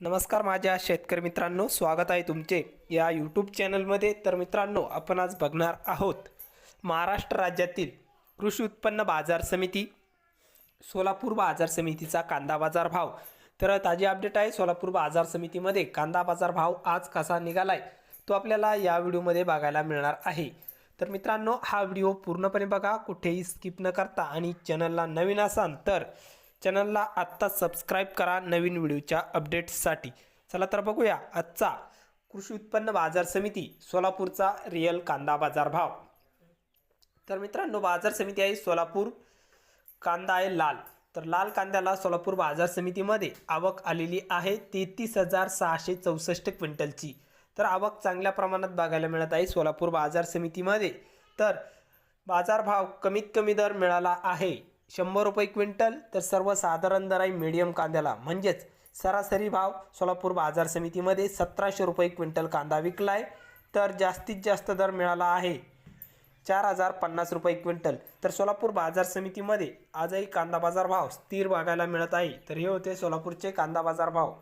नमस्कार माझ्या शेतकरी मित्रांनो स्वागत आहे तुमचे या यूट्यूब चॅनलमध्ये. तर मित्रांनो आपण आज बघणार आहोत महाराष्ट्र राज्यातील कृषी उत्पन्न बाजार समिती सोलापूर बाजार समितीचा कांदा बाजार भाव. तर ताजी अपडेट आहे सोलापूर बाजार समितीमध्ये कांदा बाजार भाव आज कसा निघालाय तो आपल्याला या व्हिडिओमध्ये बघायला मिळणार आहे. तर मित्रांनो हा व्हिडिओ पूर्णपणे बघा कुठेही स्किप न करता आणि चॅनलला नवीन असाल तर चॅनलला आत्ता सबस्क्राईब करा नवीन व्हिडिओच्या अपडेट्ससाठी चला तर बघूया आजचा कृषी उत्पन्न बाजार समिती सोलापूरचा रिअल कांदा बाजार भाव. तर मित्रांनो बाजार समिती आहे सोलापूर कांदा आहे लाल. तर लाल कांद्याला सोलापूर बाजार समितीमध्ये आवक आलेली आहे तेहतीस हजार सहाशे चौसष्ट क्विंटलची. तर आवक चांगल्या प्रमाणात बघायला मिळत आहे सोलापूर बाजार समितीमध्ये. तर बाजारभाव कमीत कमी दर मिळाला आहे. शंभर रुपये क्विंटल तर सर्वसाधारण दर आहे मीडियम कांद्याला. म्हणजेच सरासरी भाव सोलापूर बाजार समितीमध्ये सतराशे रुपये क्विंटल कांदा विकला आहे तर जास्तीत जास्त दर मिळाला आहे चार हजार पन्नास रुपये क्विंटल. तर सोलापूर बाजार समितीमध्ये आजही कांदा बाजार भाव स्थिर बघायला मिळत आहे. तर हे होते सोलापूरचे कांदा बाजार भाव.